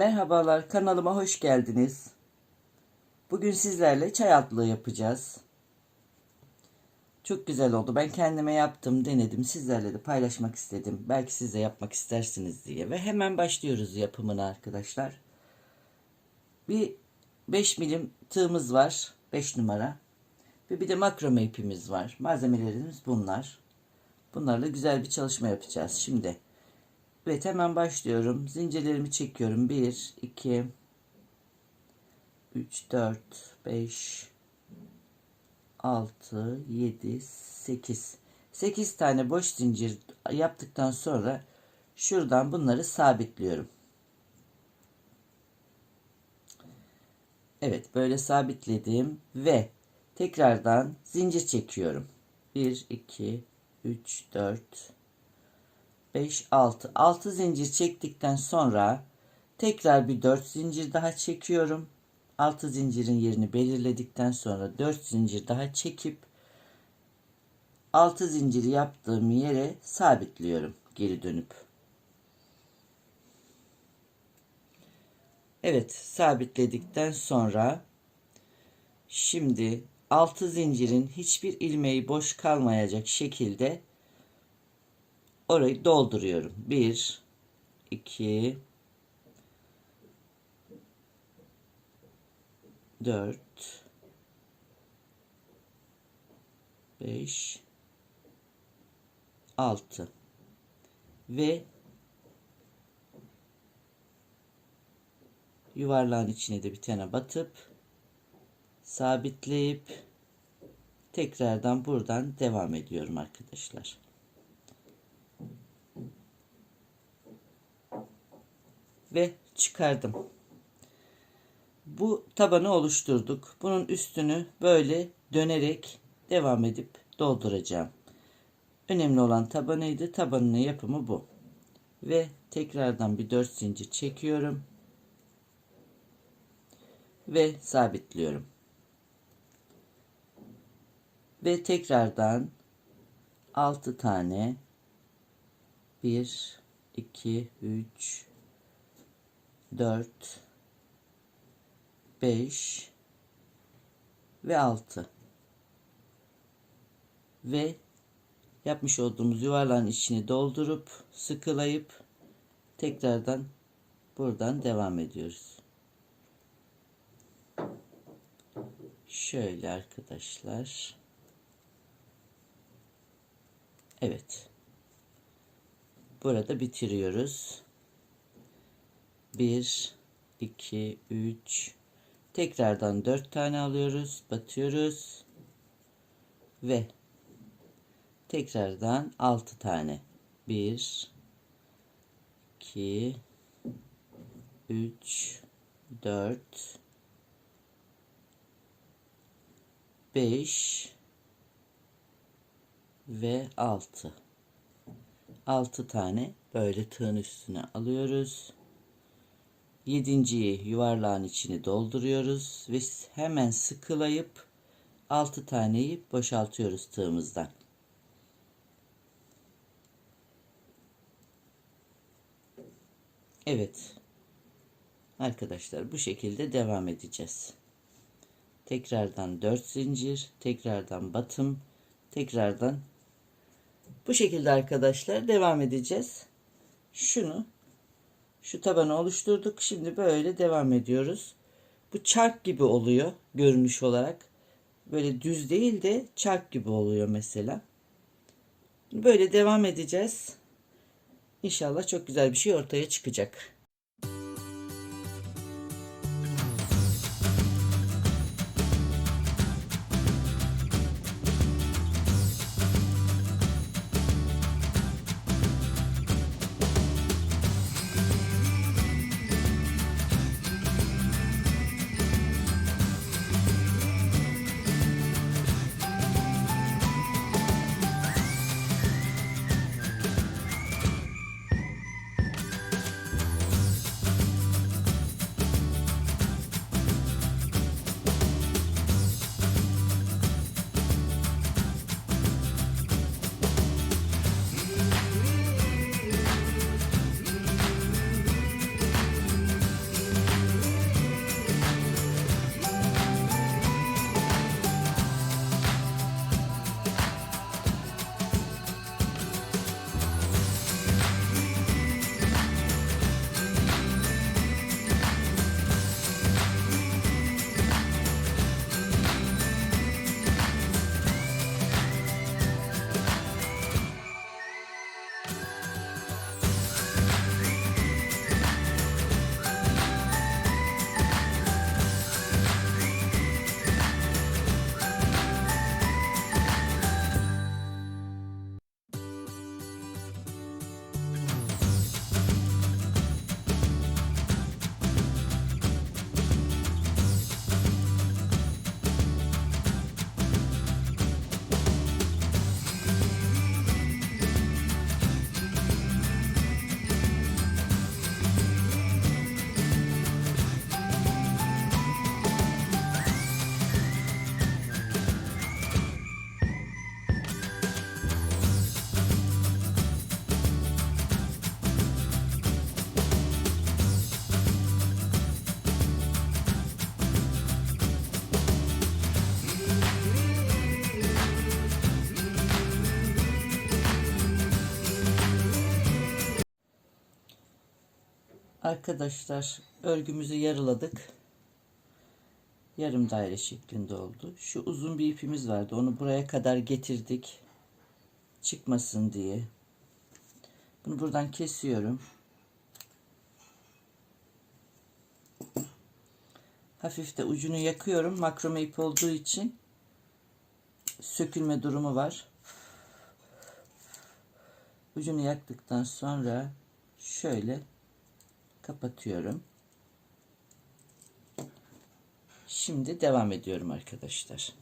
Merhabalar kanalıma hoş geldiniz. Bugün sizlerle çay altlığı yapacağız. Çok güzel oldu. Ben kendime yaptım, denedim. Sizlerle de paylaşmak istedim. Belki siz de yapmak istersiniz diye. Ve hemen başlıyoruz yapımına arkadaşlar. Bir 5 milim tığımız var. 5 numara. Ve bir de makrome ipimiz var. Malzemelerimiz bunlar. Bunlarla güzel bir çalışma yapacağız. Şimdi Evet hemen başlıyorum. Zincirlerimi çekiyorum. 1, 2, 3, 4, 5, 6, 7, 8. 8 tane boş zincir yaptıktan sonra şuradan bunları sabitliyorum. Evet böyle sabitledim ve tekrardan zincir çekiyorum. 1, 2, 3, 4, 5, 6. 6 zincir çektikten sonra tekrar bir 4 zincir daha çekiyorum. 6 zincirin yerini belirledikten sonra 4 zincir daha çekip 6 zinciri yaptığım yere sabitliyorum geri dönüp. Evet sabitledikten sonra şimdi 6 zincirin hiçbir ilmeği boş kalmayacak şekilde orayı dolduruyorum. 1 2 4 5 6 ve yuvarlağın içine de bir tane batıp sabitleyip tekrardan buradan devam ediyorum arkadaşlar. Ve çıkardım. Bu tabanı oluşturduk. Bunun üstünü böyle dönerek devam edip dolduracağım. Önemli olan tabanıydı. Tabanının yapımı bu. Ve tekrardan bir 4 zincir çekiyorum. Ve sabitliyorum. Ve tekrardan 6 tane 1 2 3 4 5 ve 6 ve yapmış olduğumuz yuvarlağın içini doldurup sıkılayıp tekrardan buradan devam ediyoruz. Şöyle arkadaşlar. Evet. Burada bitiriyoruz. 1 2 3 tekrardan 4 tane alıyoruz batıyoruz. Ve tekrardan 6 tane. 1 2 3 4 5 ve 6 6 tane böyle tığın üstüne alıyoruz. Yedinciyi yuvarlağın içini dolduruyoruz ve hemen sıkılayıp 6 taneyi boşaltıyoruz tığımızdan. Evet. Arkadaşlar bu şekilde devam edeceğiz. Tekrardan 4 zincir, tekrardan batım, tekrardan bu şekilde arkadaşlar devam edeceğiz. Şunu şu tabanı oluşturduk. Şimdi böyle devam ediyoruz. Bu çark gibi oluyor görünüş olarak. Böyle düz değil de çark gibi oluyor mesela. Böyle devam edeceğiz. İnşallah çok güzel bir şey ortaya çıkacak. Arkadaşlar örgümüzü yarıladık. Yarım daire şeklinde oldu. Şu uzun bir ipimiz vardı. Onu buraya kadar getirdik. Çıkmasın diye. Bunu buradan kesiyorum. Hafif de ucunu yakıyorum. Makrome ip olduğu için sökülme durumu var. Ucunu yaktıktan sonra şöyle kapatıyorum. Şimdi devam ediyorum arkadaşlar.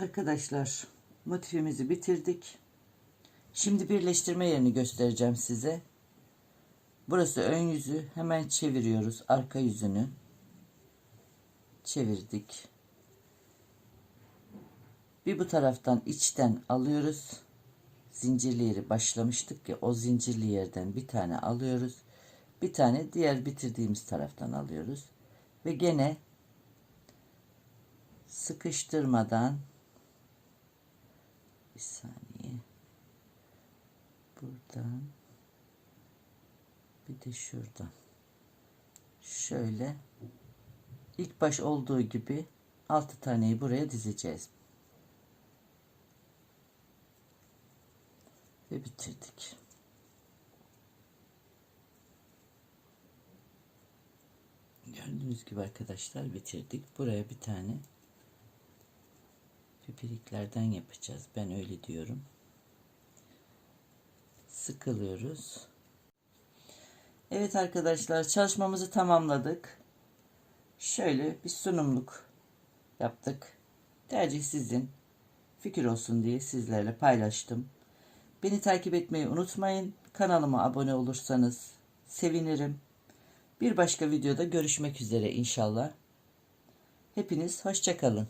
Arkadaşlar motifimizi bitirdik. Şimdi birleştirme yerini göstereceğim size. Burası ön yüzü. Hemen çeviriyoruz arka yüzünü. Çevirdik. Bir bu taraftan içten alıyoruz. Zincirli yeri başlamıştık ya o zincirli yerden bir tane alıyoruz. Bir tane diğer bitirdiğimiz taraftan alıyoruz. Ve gene sıkıştırmadan bir saniye. Buradan bir de şuradan. Şöyle ilk baş olduğu gibi 6 taneyi buraya dizeceğiz. Ve bitirdik. Gördüğünüz gibi arkadaşlar bitirdik. Buraya bir tane pipiriklerden yapacağız. Ben öyle diyorum. Sıkılıyoruz. Evet arkadaşlar çalışmamızı tamamladık. Şöyle bir sunumluk yaptık. Tercih sizin. Fikir olsun diye sizlerle paylaştım. Beni takip etmeyi unutmayın. Kanalıma abone olursanız sevinirim. Bir başka videoda görüşmek üzere inşallah. Hepiniz hoşçakalın.